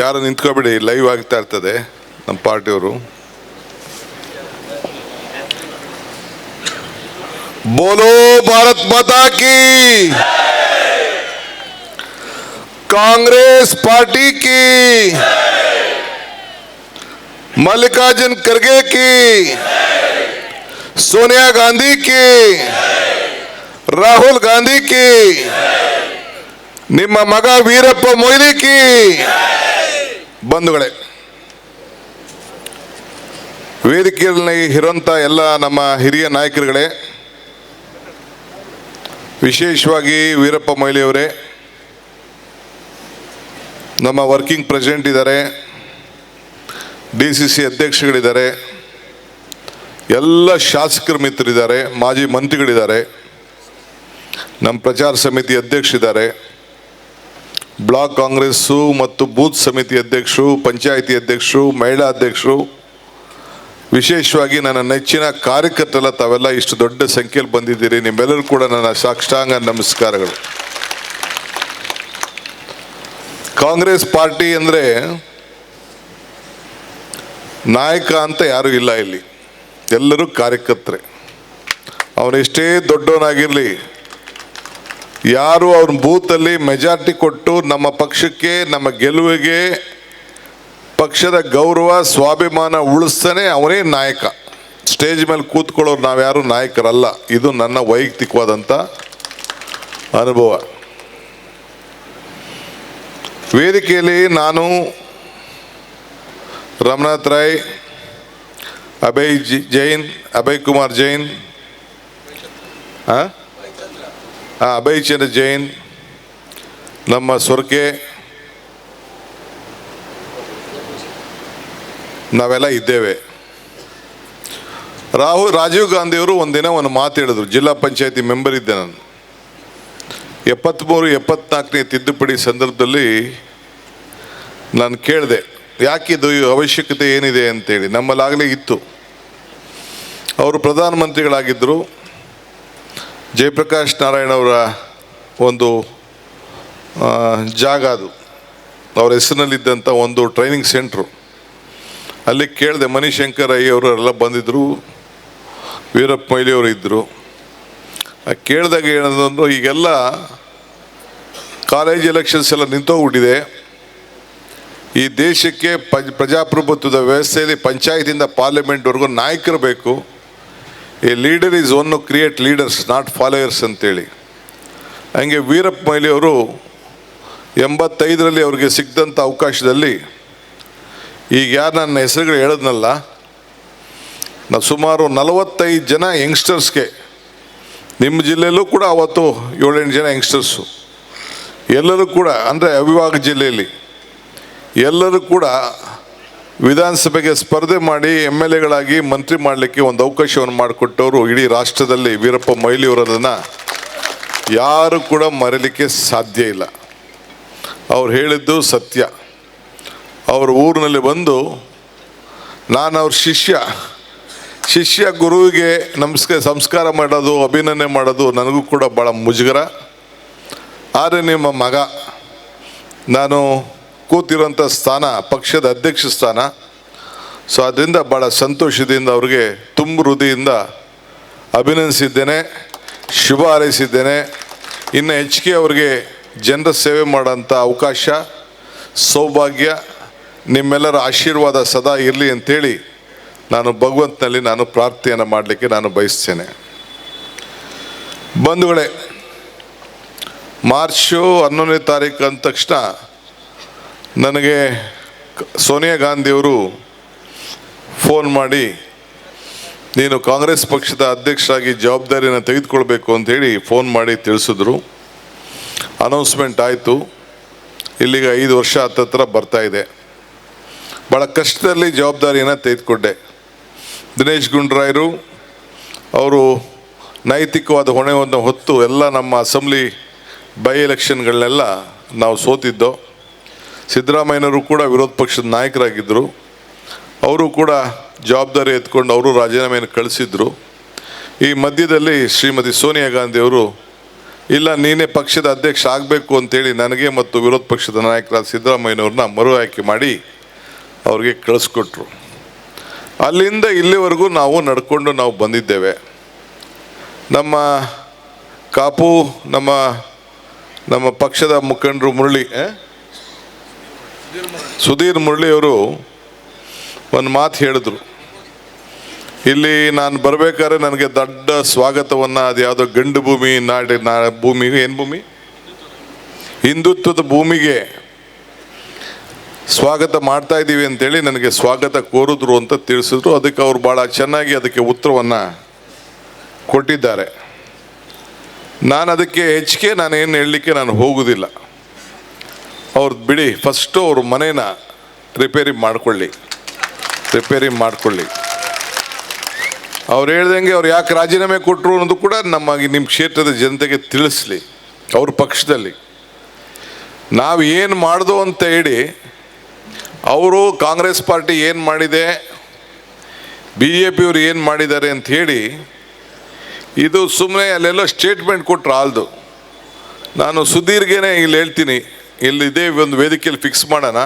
ಯಾರು ನಿಂತ್ಕೊಬಿಡಿ ಲೈವ್ ಆಗ್ತಾ ಇರ್ತದೆ ನಮ್ಮ ಪಾರ್ಟಿಯವರು. ಬೋಲೋ ಭಾರತ್ ಮಾತಾ ಕಿ! ಕಾಂಗ್ರೆಸ್ ಪಾರ್ಟಿ ಕಿ! ಮಲ್ಲಿಕಾರ್ಜುನ್ ಖರ್ಗೆ ಕಿ! ಸೋನಿಯಾ ಗಾಂಧಿ ಕಿ! ರಾಹುಲ್ ಗಾಂಧಿ ಕಿ. ನಿಮ್ಮ ಮಗ ವೀರಪ್ಪ ಮೊಯ್ಲಿ ಕಿ. ಬಂಧುಗಳೇ, ವೇದಿಕೆಯಲ್ಲಿ ಇರುವಂಥ ಎಲ್ಲ ನಮ್ಮ ಹಿರಿಯ ನಾಯಕರುಗಳೇ, ವಿಶೇಷವಾಗಿ ವೀರಪ್ಪ ಮೊಯ್ಲಿ ಅವರೇ, ನಮ್ಮ ವರ್ಕಿಂಗ್ ಪ್ರೆಸಿಡೆಂಟ್ ಇದ್ದಾರೆ, ಡಿ ಸಿ ಸಿ ಅಧ್ಯಕ್ಷಗಳಿದ್ದಾರೆ ಎಲ್ಲ ಶಾಸಕರ ಮಿತ್ರರಿದ್ದಾರೆ, ಮಾಜಿ ಮಂತ್ರಿಗಳಿದ್ದಾರೆ. ನಮ್ಮ ಪ್ರಚಾರ ಸಮಿತಿ ಅಧ್ಯಕ್ಷರಿದ್ದಾರೆ ಬ್ಲಾಕ್ ಕಾಂಗ್ರೆಸ್ಸು ಮತ್ತು ಬೂತ್ ಸಮಿತಿ ಅಧ್ಯಕ್ಷರು, ಪಂಚಾಯಿತಿ ಅಧ್ಯಕ್ಷರು, ಮಹಿಳಾ ಅಧ್ಯಕ್ಷರು, ವಿಶೇಷವಾಗಿ ನನ್ನ ನೆಚ್ಚಿನ ಕಾರ್ಯಕರ್ತರೆಲ್ಲ ತಾವೆಲ್ಲ ಇಷ್ಟು ದೊಡ್ಡ ಸಂಖ್ಯೆಯಲ್ಲಿ ಬಂದಿದ್ದೀರಿ. ನಿಮ್ಮೆಲ್ಲರೂ ಕೂಡ ನನ್ನ ಸಾಕ್ಷಾಂಗ ನಮಸ್ಕಾರಗಳು. ಕಾಂಗ್ರೆಸ್ ಪಾರ್ಟಿ ಅಂದರೆ ನಾಯಕ ಅಂತ ಯಾರೂ ಇಲ್ಲ ಇಲ್ಲಿ. ಎಲ್ಲರೂ ಕಾರ್ಯಕರ್ತರೆ. ಅವನೆಷ್ಟೇ ದೊಡ್ಡವನಾಗಿರಲಿ ಯಾರು ಅವ್ರ ಬೂತಲ್ಲಿ ಮೆಜಾರಿಟಿ ಕೊಟ್ಟು ನಮ್ಮ ಪಕ್ಷಕ್ಕೆ, ನಮ್ಮ ಗೆಲುವಿಗೆ ಪಕ್ಷದ ಗೌರವ, ಸ್ವಾಭಿಮಾನ ಉಳಿಸ್ತಾನೆ ಅವನೇ ನಾಯಕ. ಸ್ಟೇಜ್ ಮೇಲೆ ಕೂತ್ಕೊಳ್ಳೋರು ನಾವ್ಯಾರು ನಾಯಕರಲ್ಲ. ಇದು ನನ್ನ ವೈಯಕ್ತಿಕವಾದಂಥ ಅನುಭವ. ವೇದಿಕೆಯಲ್ಲಿ ನಾನು ರಮನಾಥ್ ರಾಯ್ ಅಭಯ್ ಜೈನ್, ಅಭಯ್ ಕುಮಾರ್ ಜೈನ್, ಆ? ಆ, ಅಭಯ್ ಚಂದ್ರ ಜೈನ್ ನಮ್ಮ ಸ್ವರ್ಗೆ ನಾವೆಲ್ಲ ಇದ್ದೇವೆ. ರಾಹುಲ್ ರಾಜೀವ್ ಗಾಂಧಿಯವರು ಒಂದಿನ ಒಂದು ಮಾತು ಹೇಳಿದ್ರು ಜಿಲ್ಲಾ ಪಂಚಾಯತಿ ಮೆಂಬರ್ ಇದ್ದೆ ನಾನು. ಎಪ್ಪತ್ತ್ಮೂರು ಎಪ್ಪತ್ನಾಲ್ಕನೇ ತಿದ್ದುಪಡಿ ಸಂದರ್ಭದಲ್ಲಿ ನಾನು ಕೇಳಿದೆ ಯಾಕಿದು ಅವಶ್ಯಕತೆ ಏನಿದೆ ಅಂತೇಳಿ ನಮ್ಮಲ್ಲಾಗಲೇ ಇತ್ತು. ಅವರು ಪ್ರಧಾನಮಂತ್ರಿಗಳಾಗಿದ್ದರು. ಜಯಪ್ರಕಾಶ್ ನಾರಾಯಣ ಅವರ ಒಂದು ಜಾಗ ಅದು. ಅವರ ಹೆಸರಿನಲ್ಲಿದ್ದಂಥ ಒಂದು ಟ್ರೈನಿಂಗ್ ಸೆಂಟ್ರು ಅಲ್ಲಿ ಕೇಳಿದೆ ಮಣಿಶಂಕರ್ ಅಯ್ಯವರು ಎಲ್ಲ ಬಂದಿದ್ದರು ವೀರಪ್ಪ ಮೊಯ್ಲಿಯವರು ಇದ್ದರು ಕೇಳಿದಾಗ ಏನಂದ್ರೆ ಈಗೆಲ್ಲ ಕಾಲೇಜ್ ಎಲೆಕ್ಷನ್ಸ್ ಎಲ್ಲ ನಿಂತೋಗ್ಬಿಟ್ಟಿದೆ. ಈ ದೇಶಕ್ಕೆ ಪ್ರಜಾಪ್ರಭುತ್ವದ ವ್ಯವಸ್ಥೆಯಲ್ಲಿ ಪಂಚಾಯತಿಯಿಂದ ಪಾರ್ಲಿಮೆಂಟ್ವರೆಗೂ ನಾಯಕರು ಬೇಕು. A leader is one create leaders not followers ಅಂತೇಳಿ. ಹಂಗೆ ವೀರಪ್ಪ ಮೊಯ್ಲಿ ಅವರು ಎಂಬತ್ತೈದರಲ್ಲಿ ಅವ್ರಿಗೆ ಸಿಕ್ಕಿದಂಥ ಅವಕಾಶದಲ್ಲಿ ಈಗ ಯಾರು ನನ್ನ ಹೆಸರುಗಳು ಹೇಳಿದ್ನಲ್ಲ, ನಾವು ಸುಮಾರು ನಲವತ್ತೈದು ಜನ ಯಂಗ್ಸ್ಟರ್ಸ್ಗೆ ನಿಮ್ಮ ಜಿಲ್ಲೆಯಲ್ಲೂ ಕೂಡ ಅವತ್ತು ಏಳೆಂಟು ಜನ ಯಂಗ್ಸ್ಟರ್ಸು ಎಲ್ಲರೂ ಕೂಡ, ಅಂದರೆ ಅವಿಭಾಗ ಜಿಲ್ಲೆಯಲ್ಲಿ ಎಲ್ಲರೂ ಕೂಡ ವಿಧಾನಸಭೆಗೆ ಸ್ಪರ್ಧೆ ಮಾಡಿ ಎಂ ಎಲ್ ಎಗಳಾಗಿ ಮಂತ್ರಿ ಮಾಡಲಿಕ್ಕೆ ಒಂದು ಅವಕಾಶವನ್ನು ಮಾಡಿಕೊಟ್ಟವರು ಇಡೀ ರಾಷ್ಟ್ರದಲ್ಲಿ ವೀರಪ್ಪ ಮೊಯ್ಲಿಯವರದನ್ನ ಯಾರು ಕೂಡ ಮರೀಲಿಕ್ಕೆ ಸಾಧ್ಯ ಇಲ್ಲ. ಅವ್ರು ಹೇಳಿದ್ದು ಸತ್ಯ. ಅವ್ರ ಊರಿನಲ್ಲಿ ಬಂದು ನಾನು ಅವ್ರ ಶಿಷ್ಯ. ಶಿಷ್ಯ ಗುರುವಿಗೆ ನಮಸ್ಕಾರ, ಸಂಸ್ಕಾರ ಮಾಡೋದು, ಅಭಿನಂದನೆ ಮಾಡೋದು ನನಗೂ ಕೂಡ ಭಾಳ ಮುಜುಗರ. ಆದರೆ ನಿಮ್ಮ ಮಗ, ನಾನು ಕೂತಿರೋಂಥ ಸ್ಥಾನ, ಪಕ್ಷದ ಅಧ್ಯಕ್ಷ ಸ್ಥಾನ. ಸೊ ಅದರಿಂದ ಭಾಳ ಸಂತೋಷದಿಂದ ಅವ್ರಿಗೆ ತುಂಬ ಹೃದಯದಿಂದ ಅಭಿನಂದಿಸಿದ್ದೇನೆ, ಶುಭ ಹಾರೈಸಿದ್ದೇನೆ. ಇನ್ನು ಕೆ ಅವ್ರಿಗೆ ಜನರ ಸೇವೆ ಮಾಡೋಂಥ ಅವಕಾಶ, ಸೌಭಾಗ್ಯ, ನಿಮ್ಮೆಲ್ಲರ ಆಶೀರ್ವಾದ ಸದಾ ಇರಲಿ ಅಂತೇಳಿ ನಾನು ಭಗವಂತನಲ್ಲಿ ನಾನು ಪ್ರಾರ್ಥನೆಯನ್ನು ಮಾಡಲಿಕ್ಕೆ ನಾನು ಬಯಸ್ತೇನೆ. ಬಂಧುಗಳೇ, ಮಾರ್ಚು ಹನ್ನೊಂದನೇ ತಾರೀಕು ಅಂದ ತಕ್ಷಣ ನನಗೆ ಸೋನಿಯಾ ಗಾಂಧಿಯವರು ಫೋನ್ ಮಾಡಿ, ನೀನು ಕಾಂಗ್ರೆಸ್ ಪಕ್ಷದ ಅಧ್ಯಕ್ಷರಾಗಿ ಜವಾಬ್ದಾರಿಯನ್ನು ತೆಗೆದುಕೊಳ್ಬೇಕು ಅಂತೇಳಿ ಫೋನ್ ಮಾಡಿ ತಿಳಿಸಿದ್ರು. ಅನೌನ್ಸ್ಮೆಂಟ್ ಆಯಿತು. ಇಲ್ಲಿಗೆ ಐದು ವರ್ಷ ಹತ್ತತ್ರ ಇದೆ. ಭಾಳ ಕಷ್ಟದಲ್ಲಿ ಜವಾಬ್ದಾರಿಯನ್ನು ತೆಗೆದುಕೊಂಡೆ. ದಿನೇಶ್ ಗುಂಡ್ರಾಯರು ಅವರು ನೈತಿಕವಾದ ಹೊಣೆಯನ್ನು ಹೊತ್ತು ಎಲ್ಲ ನಮ್ಮ ಅಸೆಂಬ್ಲಿ ಬೈ ಎಲೆಕ್ಷನ್ಗಳನ್ನೆಲ್ಲ ನಾವು ಸೋತಿದ್ದೋ ಸಿದ್ದರಾಮಯ್ಯನವರು ಕೂಡ ವಿರೋಧ ಪಕ್ಷದ ನಾಯಕರಾಗಿದ್ದರು. ಅವರು ಕೂಡ ಜವಾಬ್ದಾರಿ ಎತ್ಕೊಂಡು ಅವರು ರಾಜೀನಾಮೆಯನ್ನು ಕಳಿಸಿದ್ರು. ಈ ಮಧ್ಯದಲ್ಲಿ ಶ್ರೀಮತಿ ಸೋನಿಯಾ ಗಾಂಧಿಯವರು ಇಲ್ಲ, ನೀನೇ ಪಕ್ಷದ ಅಧ್ಯಕ್ಷ ಆಗಬೇಕು ಅಂತೇಳಿ ನನಗೆ ಮತ್ತು ವಿರೋಧ ಪಕ್ಷದ ನಾಯಕರಾದ ಸಿದ್ದರಾಮಯ್ಯನವ್ರನ್ನ ಮರು ಆಯ್ಕೆ ಮಾಡಿ ಅವ್ರಿಗೆ ಕಳಿಸ್ಕೊಟ್ರು. ಅಲ್ಲಿಂದ ಇಲ್ಲಿವರೆಗೂ ನಾವು ನಡ್ಕೊಂಡು ನಾವು ಬಂದಿದ್ದೇವೆ. ನಮ್ಮ ಕಾಪು, ನಮ್ಮ ನಮ್ಮ ಪಕ್ಷದ ಮುಖಂಡರು ಮುರಳಿ? ಸುಧೀರ್ ಮುರಳಿಯವರು ಒಂದು ಮಾತು ಹೇಳಿದ್ರು. ಇಲ್ಲಿ ನಾನು ಬರಬೇಕಾದ್ರೆ ನನಗೆ ದೊಡ್ಡ ಸ್ವಾಗತವನ್ನು ಅದು ಯಾವುದೋ ಗಂಡು ಭೂಮಿ, ನಾಡಿ, ನಾ, ಭೂಮಿ, ಏನು ಭೂಮಿ? ಹಿಂದುತ್ವದ ಭೂಮಿಗೆ ಸ್ವಾಗತ ಮಾಡ್ತಾ ಇದ್ದೀವಿ ಅಂತೇಳಿ ನನಗೆ ಸ್ವಾಗತ ಕೋರಿದ್ರು ಅಂತ ತಿಳಿಸಿದ್ರು. ಅದಕ್ಕೆ ಅವರು ಭಾಳ ಚೆನ್ನಾಗಿ ಅದಕ್ಕೆ ಉತ್ತರವನ್ನು ಕೊಟ್ಟಿದ್ದಾರೆ. ನಾನು ಅದಕ್ಕೆ ಹೆಚ್ಚಿಗೆ ನಾನೇನು ಹೇಳಲಿಕ್ಕೆ ನಾನು ಹೋಗುವುದಿಲ್ಲ ಅವ್ರದ್ದು ಬಿಡಿ ಫಸ್ಟು ಅವ್ರ ಮನೇನ ರಿಪೇರಿ ಮಾಡಿಕೊಳ್ಳಿ. ರಿಪೇರಿ ಮಾಡಿಕೊಳ್ಳಿ. ಅವ್ರು ಹೇಳ್ದಂಗೆ ಅವ್ರು ಯಾಕೆ ರಾಜೀನಾಮೆ ಕೊಟ್ಟರು ಅನ್ನೋದು ಕೂಡ ನಮ್ಮ ನಿಮ್ಮ ಕ್ಷೇತ್ರದ ಜನತೆಗೆ ತಿಳಿಸ್ಲಿ, ಅವ್ರ ಪಕ್ಷದಲ್ಲಿ. ನಾವು ಏನು ಮಾಡ್ದು ಅಂತ ಹೇಳಿ, ಅವರು ಕಾಂಗ್ರೆಸ್ ಪಾರ್ಟಿ ಏನು ಮಾಡಿದೆ ಬಿ ಜೆ ಪಿಯವರು ಏನು ಮಾಡಿದ್ದಾರೆ ಅಂತ ಹೇಳಿ, ಇದು ಸುಮ್ಮನೆ ಅಲ್ಲೆಲ್ಲ ಸ್ಟೇಟ್ಮೆಂಟ್ ಕೊಟ್ಟರು ಆಲ್ದು ನಾನು ಸುದೀರ್ಘನೆ ಇಲ್ಲಿ ಹೇಳ್ತೀನಿ ಇಲ್ಲಿ ಇದೇ ಒಂದು ವೇದಿಕೆಯಲ್ಲಿ ಫಿಕ್ಸ್ ಮಾಡೋಣ.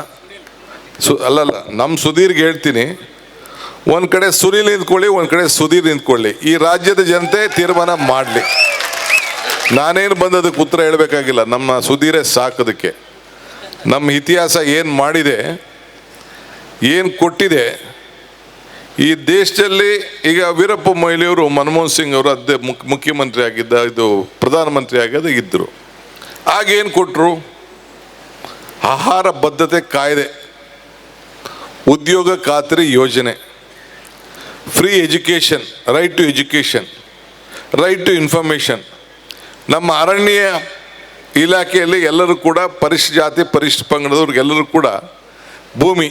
ಸು ಅಲ್ಲಲ್ಲ ನಮ್ಮ ಸುದೀರ್ಗೆ ಹೇಳ್ತೀನಿ. ಒಂದು ಕಡೆ ಸುನೀಲ್ ನಿಂತ್ಕೊಳ್ಳಿ, ಒಂದು ಕಡೆ ಸುಧೀರ್ ನಿಂತ್ಕೊಳ್ಳಿ. ಈ ರಾಜ್ಯದ ಜನತೆ ತೀರ್ಮಾನ ಮಾಡಲಿ. ನಾನೇನು ಬಂದದಕ್ಕೆ ಉತ್ತರ ಹೇಳಬೇಕಾಗಿಲ್ಲ. ನಮ್ಮ ಸುಧೀರೇ ಸಾಕೋದಕ್ಕೆ ನಮ್ಮ ಇತಿಹಾಸ ಏನು ಮಾಡಿದೆ, ಏನು ಕೊಟ್ಟಿದೆ, ಈ ದೇಶದಲ್ಲಿ ಈಗ ವೀರಪ್ಪ ಮೊಯ್ಲಿಯವರು, ಮನಮೋಹನ್ ಸಿಂಗ್ ಅವರು ಅದೇ ಮುಖ್ಯ ಮುಖ್ಯಮಂತ್ರಿ ಆಗಿದ್ದ ಇದು ಪ್ರಧಾನಮಂತ್ರಿ ಆಗಿದ್ದ ಇದ್ದರು ಆಗೇನು ಕೊಟ್ಟರು ಆಹಾರ ಬದ್ಧತೆ ಕಾಯ್ದೆ, ಉದ್ಯೋಗ ಖಾತ್ರಿ ಯೋಜನೆ free education right to education right to information ನಮ್ಮ ಅರಣ್ಯ ಇಲಾಖೆಯಲ್ಲಿ ಎಲ್ಲರೂ ಕೂಡ ಪರಿಶ್ ಜಾತಿ, ಪರಿಶ್ ಪಂಗಡದವ್ರಿಗೆಲ್ಲರೂ ಕೂಡ ಭೂಮಿ,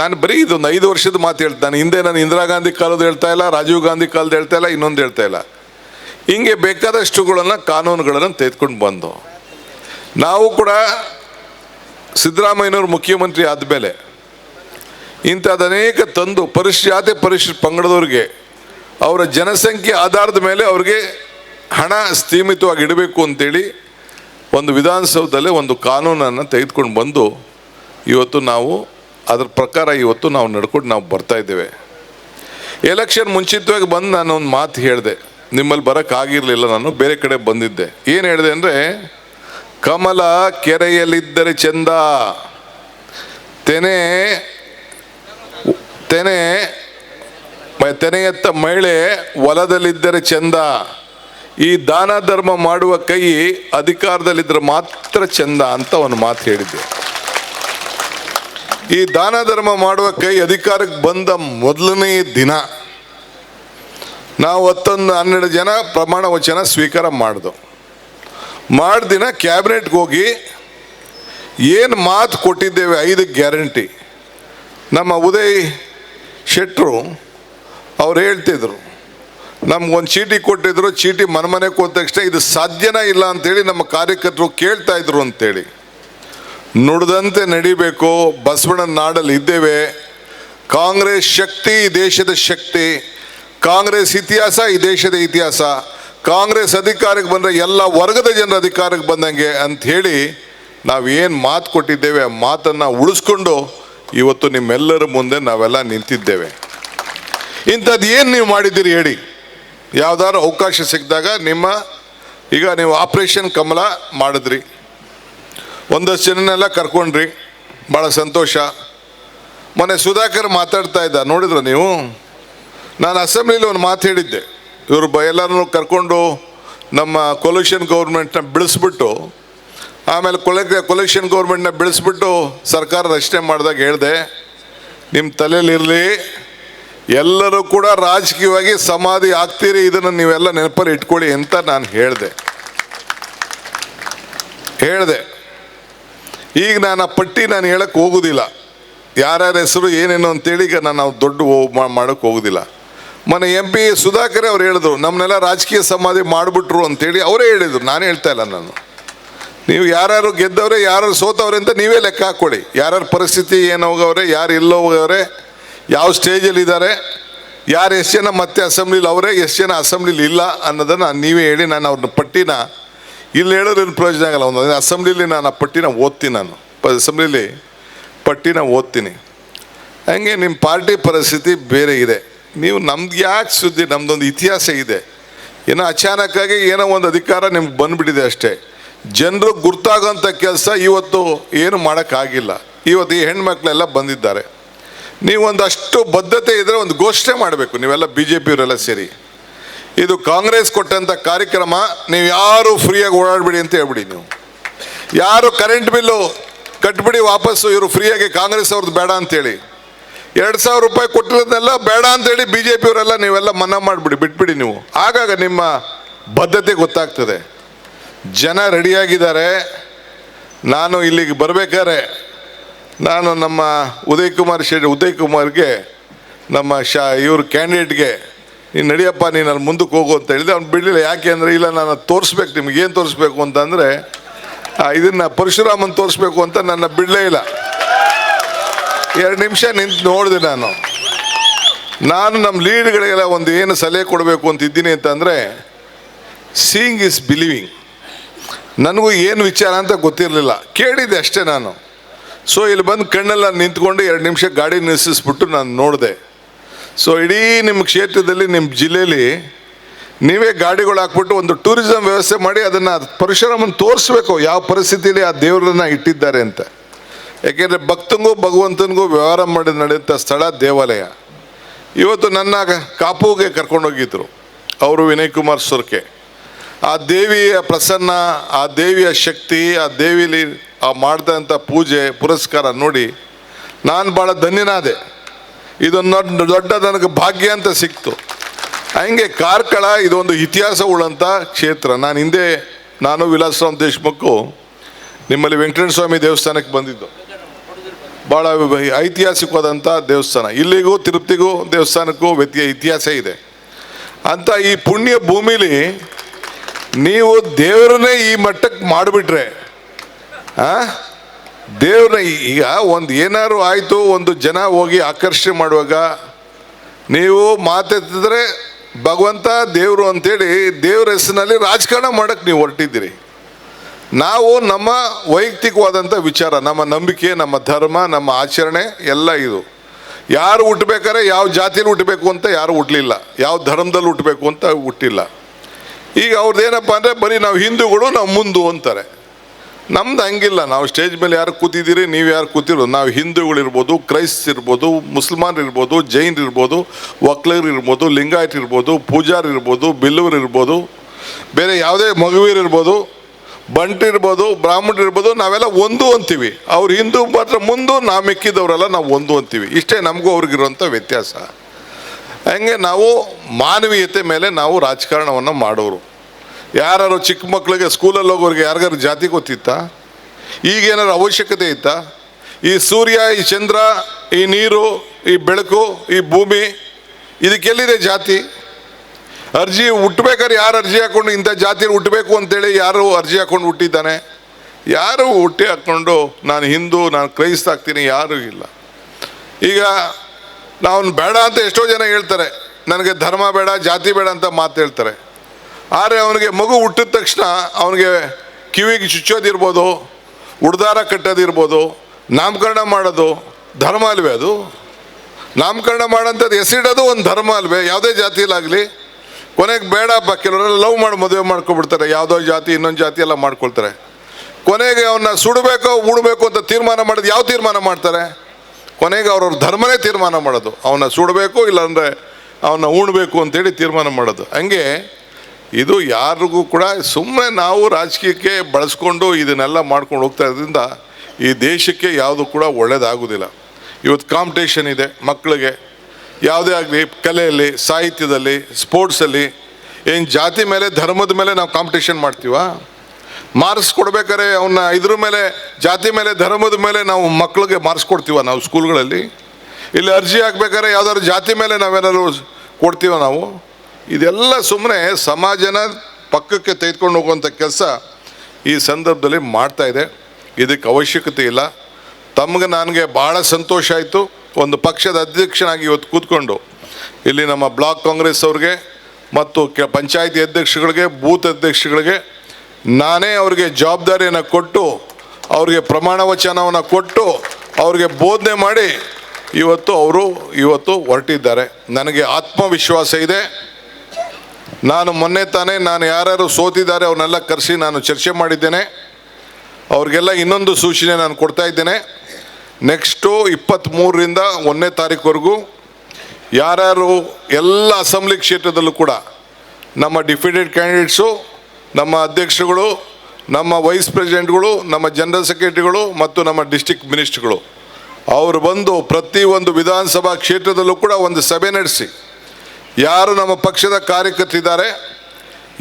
ನಾನು ಬರೀ ಇದೊಂದು ಐದು ವರ್ಷದ ಮಾತು ಹೇಳ್ತಾನೆ ಹಿಂದೆ ನಾನು ಇಂದಿರಾ ಗಾಂಧಿ ಕಾಲದ ಹೇಳ್ತಾ ಇಲ್ಲ, ರಾಜೀವ್ ಗಾಂಧಿ ಕಾಲದ ಹೇಳ್ತಾ ಇಲ್ಲ, ಇನ್ನೊಂದು ಹೇಳ್ತಾ ಇಲ್ಲ. ಹಿಂಗೆ ಬೇಕಾದಷ್ಟುಗಳನ್ನು ಕಾನೂನುಗಳನ್ನು ತೆಗೆದುಕೊಂಡು ಬಂದು, ನಾವು ಕೂಡ ಸಿದ್ದರಾಮಯ್ಯನವರು ಮುಖ್ಯಮಂತ್ರಿ ಆದಮೇಲೆ ಇಂಥದ್ದು ಅನೇಕ ತಂದು ಪರಿಶ್ ಜಾತಿ ಪರಿಶ್, ಪಂಗಡದವ್ರಿಗೆ ಅವರ ಜನಸಂಖ್ಯೆ ಆಧಾರದ ಮೇಲೆ ಅವ್ರಿಗೆ ಹಣ ಸ್ಥೀಮಿತವಾಗಿ ಇಡಬೇಕು ಅಂತೇಳಿ ಒಂದು ವಿಧಾನಸೌಧದಲ್ಲೇ ಒಂದು ಕಾನೂನನ್ನು ತೆಗೆದುಕೊಂಡು ಬಂದು ಇವತ್ತು ನಾವು ಅದರ ಪ್ರಕಾರ ಇವತ್ತು ನಾವು ನಡ್ಕೊಂಡು ನಾವು ಬರ್ತಾ ಇದ್ದೇವೆ. ಎಲೆಕ್ಷನ್ ಮುಂಚಿತವಾಗಿ ಬಂದು ನಾನು ಒಂದು ಮಾತು ಹೇಳಿದೆ, ನಿಮ್ಮಲ್ಲಿ ಬರೋಕ್ಕಾಗಿರಲಿಲ್ಲ ನಾನು, ಬೇರೆ ಕಡೆ ಬಂದಿದ್ದೆ. ಏನು ಹೇಳಿದೆ ಅಂದರೆ ಕಮಲ ಕೆರೆಯಲ್ಲಿದ್ದರೆ ಚಂದ. ತೆನೆ ತೆನೆ ತೆನೆಯತ್ತ ಮಹಿಳೆ ಹೊಲದಲ್ಲಿದ್ದರೆ ಚಂದ. ಈ ದಾನ ಧರ್ಮ ಮಾಡುವ ಕೈ ಅಧಿಕಾರದಲ್ಲಿದ್ದರೆ ಮಾತ್ರ ಚಂದ ಅಂತ ಒಂದು ಮಾತು ಹೇಳಿದ್ದೆ. ಈ ದಾನ ಧರ್ಮ ಮಾಡುವ ಕೈ ಅಧಿಕಾರಕ್ಕೆ ಬಂದ ಮೊದಲನೇ ದಿನ. ನಾವು ಹತ್ತೊಂದು ಹನ್ನೆರಡು ಜನ ಪ್ರಮಾಣ ವಚನ ಸ್ವೀಕಾರ ಮಾಡ್ದು. ಮಾಡ್ದಿನ ಕ್ಯಾಬಿನೆಟ್ಗೆ ಹೋಗಿ ಏನು ಮಾತು ಕೊಟ್ಟಿದ್ದೇವೆ ಐದು ಗ್ಯಾರಂಟಿ. ನಮ್ಮ ಉದಯ್ ಶೆಟ್ಟರು ಅವ್ರು ಹೇಳ್ತಿದ್ರು ನಮ್ಗೊಂದು ಚೀಟಿ ಕೊಟ್ಟಿದ್ರು, ಚೀಟಿ ಮನೆ ಮನೆಗೆ ಹೋದ ತಕ್ಷಣ ಇದು ಸಾಧ್ಯನೇ ಇಲ್ಲ ಅಂತೇಳಿ ನಮ್ಮ ಕಾರ್ಯಕರ್ತರು ಕೇಳ್ತಾ ಇದ್ರು ಅಂತೇಳಿ. ನುಡಿದಂತೆ ನಡಿಬೇಕು ಬಸವಣ್ಣನ ನಾಡಲ್ಲಿ ಇದ್ದೇವೆ. ಕಾಂಗ್ರೆಸ್ ಶಕ್ತಿ ದೇಶದ ಶಕ್ತಿ. ಕಾಂಗ್ರೆಸ್ ಇತಿಹಾಸ, ಈ ದೇಶದ ಇತಿಹಾಸ. ಕಾಂಗ್ರೆಸ್ ಅಧಿಕಾರಕ್ಕೆ ಬಂದರೆ ಎಲ್ಲ ವರ್ಗದ ಜನರ ಅಧಿಕಾರಕ್ಕೆ ಬಂದಂಗೆ ಹೇಳಿ ನಾವೇನು ಮಾತು ಕೊಟ್ಟಿದ್ದೇವೆ ಆ ಮಾತನ್ನು ಉಳಿಸ್ಕೊಂಡು ಇವತ್ತು ನಿಮ್ಮೆಲ್ಲರ ಮುಂದೆ ನಾವೆಲ್ಲ ನಿಂತಿದ್ದೇವೆ. ಇಂಥದ್ದು ಏನು ನೀವು ಮಾಡಿದ್ದೀರಿ ಹೇಳಿ. ಯಾವ್ದಾದ್ರು ಅವಕಾಶ ಸಿಕ್ಕಿದಾಗ ನಿಮ್ಮ, ಈಗ ನೀವು ಆಪರೇಷನ್ ಕಮಲ ಮಾಡಿದ್ರಿ. ಒಂದಷ್ಟು ಜನನೆಲ್ಲ ಕರ್ಕೊಂಡ್ರಿ ಭಾಳ ಸಂತೋಷ. ಮೊನ್ನೆ ಸುಧಾಕರ್ ಮಾತಾಡ್ತಾ ಇದ್ದ, ನೋಡಿದ್ರ ನೀವು? ನಾನು ಅಸೆಂಬ್ಲಿಲಿ ಒಂದು ಮಾತು ಹೇಳಿದ್ದೆ. ಇವರು ಬ ಎಲ್ಲರನ್ನೂ ಕರ್ಕೊಂಡು ನಮ್ಮ ಕೊಲ್ಯೂಷನ್ ಗೌರ್ಮೆಂಟ್ನ ಬೆಳೆಸ್ಬಿಟ್ಟು ಆಮೇಲೆ ಕೊಲೆ ಕೊಲೆಕ್ಷನ್ ಗೌರ್ಮೆಂಟ್ನ ಬೆಳೆಸ್ಬಿಟ್ಟು ಸರ್ಕಾರ ರಚನೆ ಮಾಡಿದಾಗ ಹೇಳಿದೆ ನಿಮ್ಮ ತಲೆಯಲ್ಲಿರಲಿ, ಎಲ್ಲರೂ ಕೂಡ ರಾಜಕೀಯವಾಗಿ ಸಮಾಧಿ ಆಗ್ತೀರಿ, ಇದನ್ನು ನೀವೆಲ್ಲ ನೆನಪಲ್ಲಿ ಇಟ್ಕೊಳ್ಳಿ ಅಂತ ನಾನು ಹೇಳಿದೆ. ಹೇಳಿದೆ. ಈಗ ನಾನು ಆ ಪಟ್ಟಿ ನಾನು ಹೇಳಕ್ಕೆ ಹೋಗೋದಿಲ್ಲ. ಯಾರ್ಯಾರ ಹೆಸರು ಏನೇನು ಅಂತೇಳಿ ಈಗ ನಾನು ದೊಡ್ಡ ಮಾಡೋಕ್ಕೆ ಹೋಗೋದಿಲ್ಲ. ಮೊನ್ನೆ ಎಂ ಪಿ ಸುಧಾಕರ್ ಅವ್ರು ಹೇಳಿದ್ರು ನಮ್ಮನ್ನೆಲ್ಲ ರಾಜಕೀಯ ಸಮಾಧಿ ಮಾಡಿಬಿಟ್ರು ಅಂತೇಳಿ ಅವರೇ ಹೇಳಿದರು. ನಾನು ಹೇಳ್ತಾ ಇಲ್ಲ ನಾನು. ನೀವು ಯಾರು ಗೆದ್ದವ್ರೆ ಯಾರು ಸೋತವ್ರೆ ಅಂತ ನೀವೇ ಲೆಕ್ಕ ಹಾಕ್ಕೊಳ್ಳಿ. ಯಾರ್ಯಾರ ಪರಿಸ್ಥಿತಿ ಏನು ಹೋಗವ್ರೆ, ಯಾರು ಎಲ್ಲೋ ಹೋಗವ್ರೆ, ಯಾವ ಸ್ಟೇಜಲ್ಲಿ ಇದ್ದಾರೆ ಯಾರು ಎಷ್ಟು ಜನ ಮತ್ತೆ ಅಸೆಂಬ್ಲಿಲಿ ಅವರೇ, ಎಷ್ಟು ಜನ ಅಸೆಂಬ್ಲಿಲಿ ಇಲ್ಲ ಅನ್ನೋದನ್ನು ನೀವೇ ಹೇಳಿ ನಾನು ಅವ್ರನ್ನ ಪಟ್ಟಿನ, ಇಲ್ಲಿ ಹೇಳೋದ್ರಿಂದ ಪ್ರಯೋಜನ ಆಗಲ್ಲ. ಒಂದು ಅಸೆಂಬ್ಲಿಲಿ ನಾನು ಆ ಪಟ್ಟಿನ ಓದ್ತೀನಿ ನಾನು. ಅಸೆಂಬ್ಲಿಲಿ ಪಟ್ಟಿನ ಓದ್ತೀನಿ. ಹಂಗೆ ನಿಮ್ಮ ಪಾರ್ಟಿ ಪರಿಸ್ಥಿತಿ ಬೇರೆ ಇದೆ. ನೀವು ನಮ್ದು ಯಾಕೆ ಸುದ್ದಿ, ನಮ್ದೊಂದು ಇತಿಹಾಸ ಇದೆ. ಏನೋ ಅಚಾನಕ್ಕಾಗಿ ಏನೋ ಒಂದು ಅಧಿಕಾರ ನಿಮ್ಗೆ ಬಂದ್ಬಿಟ್ಟಿದೆ ಅಷ್ಟೇ. ಜನರು ಗುರ್ತಾಗೋಂಥ ಕೆಲಸ ಇವತ್ತು ಏನು ಮಾಡೋಕ್ಕಾಗಿಲ್ಲ. ಇವತ್ತು ಈ ಹೆಣ್ಮಕ್ಳೆಲ್ಲ ಬಂದಿದ್ದಾರೆ. ನೀವು ಒಂದಷ್ಟು ಬದ್ಧತೆ ಇದ್ದರೆ ಒಂದು ಘೋಷಣೆ ಮಾಡಬೇಕು, ನೀವೆಲ್ಲ ಬಿ ಜೆ ಪಿಯವರೆಲ್ಲ ಸೇರಿ. ಇದು ಕಾಂಗ್ರೆಸ್ ಕೊಟ್ಟಂಥ ಕಾರ್ಯಕ್ರಮ, ನೀವು ಯಾರು ಫ್ರೀಯಾಗಿ ಓಡಾಡಬೇಡಿ ಅಂತ ಹೇಳ್ಬಿಡಿ ನೀವು. ಯಾರು ಕರೆಂಟ್ ಬಿಲ್ಲು ಕಟ್ಬಿಡಿ ವಾಪಸ್ಸು, ಇವರು ಫ್ರೀಯಾಗಿ ಕಾಂಗ್ರೆಸ್ ಅವ್ರದ್ದು ಬೇಡ ಅಂತೇಳಿ. ಎರಡು ಸಾವಿರ ರೂಪಾಯಿ ಕೊಟ್ಟಿರೋದನ್ನೆಲ್ಲ ಬೇಡ ಅಂತೇಳಿ ಬಿ ಜೆ ಪಿಯವರೆಲ್ಲ ನೀವೆಲ್ಲ ಮನ್ನಾ ಮಾಡಿಬಿಡಿ, ಬಿಟ್ಬಿಡಿ ನೀವು. ಆಗಾಗ ನಿಮ್ಮ ಬದ್ಧತೆ ಗೊತ್ತಾಗ್ತದೆ. ಜನ ರೆಡಿಯಾಗಿದ್ದಾರೆ. ನಾನು ಇಲ್ಲಿಗೆ ಬರಬೇಕಾದ್ರೆ ನಾನು ನಮ್ಮ ಉದಯ್ ಕುಮಾರ್ ಶೆಟ್ಟಿ ಉದಯ್ ಕುಮಾರ್ಗೆ ನಮ್ಮ ಶಾ, ಇವ್ರ ಕ್ಯಾಂಡಿಡೇಟ್ಗೆ, ನೀನು ನಡಿಯಪ್ಪ, ನೀನು ಅಲ್ಲಿ ಮುಂದಕ್ಕೆ ಹೋಗು ಅಂತ ಹೇಳಿದೆ ಅವ್ನು ಬಿಡಲಿಲ್ಲ. ಯಾಕೆ ಅಂದರೆ, ಇಲ್ಲ, ನಾನು ತೋರಿಸ್ಬೇಕು, ನಿಮ್ಗೆ ಏನು ತೋರಿಸ್ಬೇಕು ಅಂತಂದರೆ ಇದನ್ನು ಪರಶುರಾಮನ್ ತೋರಿಸ್ಬೇಕು ಅಂತ ನನ್ನ ಬಿಡಲೇ ಇಲ್ಲ. ಎರಡು ನಿಮಿಷ ನಿಂತು ನೋಡಿದೆ ನಾನು. ನಾನು ನಮ್ಮ ಲೀಡ್ಗಳಿಗೆಲ್ಲ ಒಂದು ಏನು ಸಲಹೆ ಕೊಡಬೇಕು ಅಂತ ಇದ್ದೀನಿ ಅಂತಂದರೆ ಸೀಯಿಂಗ್ ಇಸ್ ಬಿಲೀವಿಂಗ್ ನನಗೂ ಏನು ವಿಚಾರ ಅಂತ ಗೊತ್ತಿರಲಿಲ್ಲ. ಕೇಳಿದ್ದೆ ಅಷ್ಟೇ ನಾನು. ಸೊ ಇಲ್ಲಿ ಬಂದು ಕಣ್ಣೆಲ್ಲ ನಿಂತ್ಕೊಂಡು ಎರಡು ನಿಮಿಷ ಗಾಡಿ ನಿಲ್ಲಿಸಿಸ್ಬಿಟ್ಟು ನಾನು ನೋಡಿದೆ. ಸೊ ಇಡೀ ನಿಮ್ಮ ಕ್ಷೇತ್ರದಲ್ಲಿ, ನಿಮ್ಮ ಜಿಲ್ಲೆಯಲ್ಲಿ ನೀವೇ ಗಾಡಿಗಳು ಹಾಕ್ಬಿಟ್ಟು ಒಂದು ಟೂರಿಸಂ ವ್ಯವಸ್ಥೆ ಮಾಡಿ ಅದನ್ನು ಪರಶುರಾಮನ್ ತೋರಿಸ್ಬೇಕು. ಯಾವ ಪರಿಸ್ಥಿತಿಯಲ್ಲಿ ಆ ದೇವರನ್ನ ಇಟ್ಟಿದ್ದಾರೆ ಅಂತ. ಯಾಕೆಂದರೆ ಭಕ್ತನಿಗೂ ಭಗವಂತನಿಗೂ ವ್ಯವಹಾರ ಮಾಡಿ ನಡೆಯುವಂಥ ಸ್ಥಳ ದೇವಾಲಯ. ಇವತ್ತು ನನ್ನ ಕಾಪುಗೆ ಕರ್ಕೊಂಡೋಗಿದ್ದರು ಅವರು ವಿನಯ್ ಕುಮಾರ್ ಸುರ್ಕೆ. ಆ ದೇವಿಯ ಪ್ರಸನ್ನ, ಆ ದೇವಿಯ ಶಕ್ತಿ, ಆ ದೇವಿಲಿ ಆ ಮಾಡಿದಂಥ ಪೂಜೆ, ಪುರಸ್ಕಾರ ನೋಡಿ ನಾನು ಭಾಳ ಧನ್ಯನಾದೆ. ಇದೊಂದು ದೊಡ್ಡ ನನಗೆ ಭಾಗ್ಯ ಅಂತ ಸಿಕ್ತು. ಹಂಗೆ ಕಾರ್ಕಳ ಇದೊಂದು ಇತಿಹಾಸ ಉಳ್ಳಂಥ ಕ್ಷೇತ್ರ. ನಾನು ಹಿಂದೆ ನಾನು ವಿಲಾಸರಾಮ್ ದೇಶಮುಖು ನಿಮ್ಮಲ್ಲಿ ವೆಂಕಟೇಶ್ವರ ಸ್ವಾಮಿ ದೇವಸ್ಥಾನಕ್ಕೆ ಬಂದಿದ್ದು. ಭಾಳ ಐತಿಹಾಸಿಕವಾದಂಥ ದೇವಸ್ಥಾನ. ಇಲ್ಲಿಗೂ ತಿರುಪತಿಗೂ ದೇವಸ್ಥಾನಕ್ಕೂ ವ್ಯತ್ಯ ಇತಿಹಾಸ ಇದೆ. ಅಂತ ಈ ಪುಣ್ಯ ಭೂಮಿಲಿ ನೀವು ದೇವರನ್ನೇ ಈ ಮಟ್ಟಕ್ಕೆ ಮಾಡಿಬಿಟ್ರೆ, ಆ? ದೇವ್ರನ್ನ ಈಗ ಒಂದು ಏನಾದ್ರು ಆಯಿತು, ಒಂದು ಜನ ಹೋಗಿ ಆಕರ್ಷಣೆ ಮಾಡುವಾಗ ನೀವು ಮಾತೆತ್ತಿದ್ರೆ ಭಗವಂತ ದೇವರು ಅಂತೇಳಿ ದೇವ್ರ ಹೆಸರಿನಲ್ಲಿ ರಾಜಕಾರಣ ಮಾಡಕ್ಕೆ ನೀವು ಹೊರಟಿದ್ದೀರಿ. ನಾವು ನಮ್ಮ ವೈಯಕ್ತಿಕವಾದಂಥ ವಿಚಾರ, ನಮ್ಮ ನಂಬಿಕೆ, ನಮ್ಮ ಧರ್ಮ, ನಮ್ಮ ಆಚರಣೆ ಎಲ್ಲ ಇದು. ಯಾರು ಹುಟ್ಟಬೇಕಾದ್ರೆ ಯಾವ ಜಾತಿಯಲ್ಲಿ ಹುಟ್ಟಬೇಕು ಅಂತ ಯಾರು ಹುಟ್ಟಲಿಲ್ಲ ಯಾವ ಧರ್ಮದಲ್ಲಿ ಹುಟ್ಟಬೇಕು ಅಂತ ಹುಟ್ಟಿಲ್ಲ. ಈಗ ಅವ್ರದ್ದು ಏನಪ್ಪ ಅಂದರೆ ಬರೀ ನಾವು ಹಿಂದೂಗಳು, ನಾವು ಮುಂದು ಅಂತಾರೆ. ನಮ್ದು ಹಂಗಿಲ್ಲ, ನಾವು ಸ್ಟೇಜ್ ಮೇಲೆ ಯಾರು ಕೂತಿದ್ದೀರಿ, ನೀವು ಯಾರು ಕೂತಿರೋದು. ನಾವು ಹಿಂದೂಗಳಿರ್ಬೋದು, ಕ್ರೈಸ್ತ ಇರ್ಬೋದು, ಮುಸಲ್ಮಾನ್ ಇರ್ಬೋದು, ಜೈನ್ ಇರ್ಬೋದು ಲಿಂಗಾಯತ್ ಇರ್ಬೋದು, ಪೂಜಾರ್ ಇರ್ಬೋದು ಬೇರೆ ಯಾವುದೇ ಮಗುವೀರ್ ಇರ್ಬೋದು ಬಂಟ್ ಇರ್ಬೋದು ಬ್ರಾಹ್ಮಣರು ಇರ್ಬೋದು, ನಾವೆಲ್ಲ ಒಂದು ಅಂತೀವಿ. ಅವ್ರು ಹಿಂದೂ ಮಾತ್ರ ಮುಂದೆ, ನಾವು ಮಿಕ್ಕಿದವರೆಲ್ಲ ನಾವು ಒಂದು ಅಂತೀವಿ. ಇಷ್ಟೇ ನಮಗೂ ಅವ್ರಿಗಿರುವಂಥ ವ್ಯತ್ಯಾಸ. ಹಂಗೆ ನಾವು ಮಾನವೀಯತೆ ಮೇಲೆ ನಾವು ರಾಜಕಾರಣವನ್ನು ಮಾಡೋರು. ಯಾರು ಚಿಕ್ಕ ಮಕ್ಕಳಿಗೆ ಸ್ಕೂಲಲ್ಲಿ ಹೋಗೋರಿಗೆ ಯಾರಿಗಾರು ಜಾತಿ ಗೊತ್ತಿತ್ತಾ? ಈಗೇನಾದ್ರು ಅವಶ್ಯಕತೆ ಇತ್ತಾ? ಈ ಸೂರ್ಯ, ಈ ಚಂದ್ರ, ಈ ನೀರು, ಈ ಬೆಳಕು, ಈ ಭೂಮಿ, ಇದಕ್ಕೆಲ್ಲಿದೆ ಜಾತಿ? ಅರ್ಜಿ ಹುಟ್ಟಬೇಕಾದ್ರೆ ಯಾರು ಅರ್ಜಿ ಹಾಕ್ಕೊಂಡು ಇಂಥ ಜಾತಿಯಲ್ಲಿ ಹುಟ್ಟಬೇಕು ಅಂತೇಳಿ ಯಾರು ಅರ್ಜಿ ಹಾಕ್ಕೊಂಡು ಹುಟ್ಟಿದ್ದಾನೆ? ಯಾರು ಹುಟ್ಟಿ ಹಾಕ್ಕೊಂಡು ನಾನು ಹಿಂದೂ, ನಾನು ಕ್ರೈಸ್ತ ಆಗ್ತೀನಿ, ಯಾರೂ ಇಲ್ಲ. ಈಗ ನಾವು ಬೇಡ ಅಂತ ಎಷ್ಟೋ ಜನ ಹೇಳ್ತಾರೆ, ನನಗೆ ಧರ್ಮ ಬೇಡ, ಜಾತಿ ಬೇಡ ಅಂತ ಮಾತು ಹೇಳ್ತಾರೆ. ಆದರೆ ಅವನಿಗೆ ಮಗು ಹುಟ್ಟಿದ ತಕ್ಷಣ ಅವನಿಗೆ ಕಿವಿಗೆ ಚುಚ್ಚೋದಿರ್ಬೋದು, ಉಡ್ದಾರ ಕಟ್ಟೋದಿರ್ಬೋದು, ನಾಮಕರಣ ಮಾಡೋದು ಧರ್ಮ ಅಲ್ವೇ ಅದು? ನಾಮಕರಣ ಮಾಡೋಂಥದ್ದು ಹೆಸರಿಡೋದು ಒಂದು ಧರ್ಮ ಅಲ್ವೇ? ಯಾವುದೇ ಜಾತಿಯಲ್ಲಾಗಲಿ. ಕೊನೆಗೆ ಬೇಡಪ್ಪ, ಕೆಲವರೆಲ್ಲ ಲವ್ ಮಾಡಿ, ಮದುವೆ ಮಾಡ್ಕೊಬಿಡ್ತಾರೆ ಯಾವುದೋ ಜಾತಿ, ಇನ್ನೊಂದು ಜಾತಿ ಎಲ್ಲ ಮಾಡ್ಕೊಳ್ತಾರೆ. ಕೊನೆಗೆ ಅವನ್ನ ಸುಡಬೇಕೋ, ಉಡಬೇಕು ಅಂತ ತೀರ್ಮಾನ ಮಾಡೋದು ಯಾವ ತೀರ್ಮಾನ ಮಾಡ್ತಾರೆ? ಕೊನೆಗೆ ಅವ್ರವ್ರ ಧರ್ಮನೇ ತೀರ್ಮಾನ ಮಾಡೋದು. ಅವನ್ನ ಸುಡಬೇಕು, ಇಲ್ಲಾಂದರೆ ಅವನ್ನ ಉಣ್ಬೇಕು ಅಂತೇಳಿ ತೀರ್ಮಾನ ಮಾಡೋದು. ಹಂಗೆ ಇದು ಯಾರಿಗೂ ಕೂಡ ಸುಮ್ಮನೆ ನಾವು ರಾಜಕೀಯಕ್ಕೆ ಬಳಸ್ಕೊಂಡು ಇದನ್ನೆಲ್ಲ ಮಾಡ್ಕೊಂಡು ಹೋಗ್ತಾ ಇರೋದ್ರಿಂದ ಈ ದೇಶಕ್ಕೆ ಯಾವುದು ಕೂಡ ಒಳ್ಳೆಯದಾಗೋದಿಲ್ಲ ಇವತ್ತು ಕಾಂಪಿಟೇಷನ್ ಇದೆ ಮಕ್ಕಳಿಗೆ. ಯಾವುದೇ ಆಗಲಿ ಕಲೆಯಲ್ಲಿ, ಸಾಹಿತ್ಯದಲ್ಲಿ, ಸ್ಪೋರ್ಟ್ಸಲ್ಲಿ, ಏನು ಜಾತಿ ಮೇಲೆ, ಧರ್ಮದ ಮೇಲೆ ನಾವು ಕಾಂಪಿಟೇಷನ್ ಮಾಡ್ತೀವ? ಮಾರ್ಕ್ಸ್ ಕೊಡ್ಬೇಕಾದ್ರೆ ಅವನ್ನ ಇದ್ರ ಮೇಲೆ, ಜಾತಿ ಮೇಲೆ, ಧರ್ಮದ ಮೇಲೆ ನಾವು ಮಕ್ಕಳಿಗೆ ಮಾರ್ಕ್ಸ್ ಕೊಡ್ತೀವ ನಾವು ಸ್ಕೂಲ್ಗಳಲ್ಲಿ ಇಲ್ಲಿ ಅರ್ಜಿ ಹಾಕ್ಬೇಕಾರೆ ಯಾವ್ದಾದ್ರು ಜಾತಿ ಮೇಲೆ ನಾವೇನಾದ್ರು ಕೊಡ್ತೀವ ನಾವು? ಇದೆಲ್ಲ ಸುಮ್ಮನೆ ಸಮಾಜನ ಪಕ್ಕಕ್ಕೆ ತೆಗೆದುಕೊಂಡು ಹೋಗುವಂಥ ಕೆಲಸ ಈ ಸಂದರ್ಭದಲ್ಲಿ ಮಾಡ್ತಾ ಇದೆ. ಇದಕ್ಕೆ ಅವಶ್ಯಕತೆ ಇಲ್ಲ. ತಮಗೆ ನನಗೆ ಭಾಳ ಸಂತೋಷ ಆಯಿತು. ಒಂದು ಪಕ್ಷದ ಅಧ್ಯಕ್ಷನಾಗಿ ಇವತ್ತು ಕೂತ್ಕೊಂಡು ಇಲ್ಲಿ ನಮ್ಮ ಬ್ಲಾಕ್ ಕಾಂಗ್ರೆಸ್ ಅವ್ರಿಗೆ ಮತ್ತು ಕೆ ಪಂಚಾಯಿತಿ ಅಧ್ಯಕ್ಷಗಳಿಗೆ, ಬೂತ್ ಅಧ್ಯಕ್ಷಗಳಿಗೆ ನಾನೇ ಅವರಿಗೆ ಜವಾಬ್ದಾರಿಯನ್ನು ಕೊಟ್ಟು, ಅವ್ರಿಗೆ ಪ್ರಮಾಣ ವಚನವನ್ನು ಕೊಟ್ಟು, ಅವ್ರಿಗೆ ಬೋಧನೆ ಮಾಡಿ ಇವತ್ತು ಅವರು ಇವತ್ತು ಹೊರಟಿದ್ದಾರೆ. ನನಗೆ ಆತ್ಮವಿಶ್ವಾಸ ಇದೆ. ನಾನು ಮೊನ್ನೆ ತಾನೇ ನಾನು ಯಾರ್ಯಾರು ಸೋತಿದ್ದಾರೆ ಅವ್ರನ್ನೆಲ್ಲ ಕರೆಸಿ ನಾನು ಚರ್ಚೆ ಮಾಡಿದ್ದೇನೆ. ಅವ್ರಿಗೆಲ್ಲ ಇನ್ನೊಂದು ಸೂಚನೆ ನಾನು ಕೊಡ್ತಾ ಇದ್ದೇನೆ. ನೆಕ್ಸ್ಟು ಇಪ್ಪತ್ತ್ಮೂರರಿಂದ ಒಂದನೇ ತಾರೀಕುವರೆಗೂ ಯಾರ್ಯಾರು ಎಲ್ಲ ಅಸೆಂಬ್ಲಿ ಕ್ಷೇತ್ರದಲ್ಲೂ ಕೂಡ ನಮ್ಮ ಡಿಫಿಡೆಡ್ ಕ್ಯಾಂಡಿಡೇಟ್ಸು, ನಮ್ಮ ಅಧ್ಯಕ್ಷರುಗಳು, ನಮ್ಮ ವೈಸ್ ಪ್ರೆಸಿಡೆಂಟ್ಗಳು, ನಮ್ಮ ಜನರಲ್ ಸೆಕ್ರೆಟರಿಗಳು ಮತ್ತು ನಮ್ಮ ಡಿಸ್ಟಿಕ್ ಮಿನಿಸ್ಟ್ರುಗಳು, ಅವರು ಬಂದು ಪ್ರತಿ ಒಂದು ವಿಧಾನಸಭಾ ಕ್ಷೇತ್ರದಲ್ಲೂ ಕೂಡ ಒಂದು ಸಭೆ ನಡೆಸಿ, ಯಾರು ನಮ್ಮ ಪಕ್ಷದ ಕಾರ್ಯಕರ್ತರಿದ್ದಾರೆ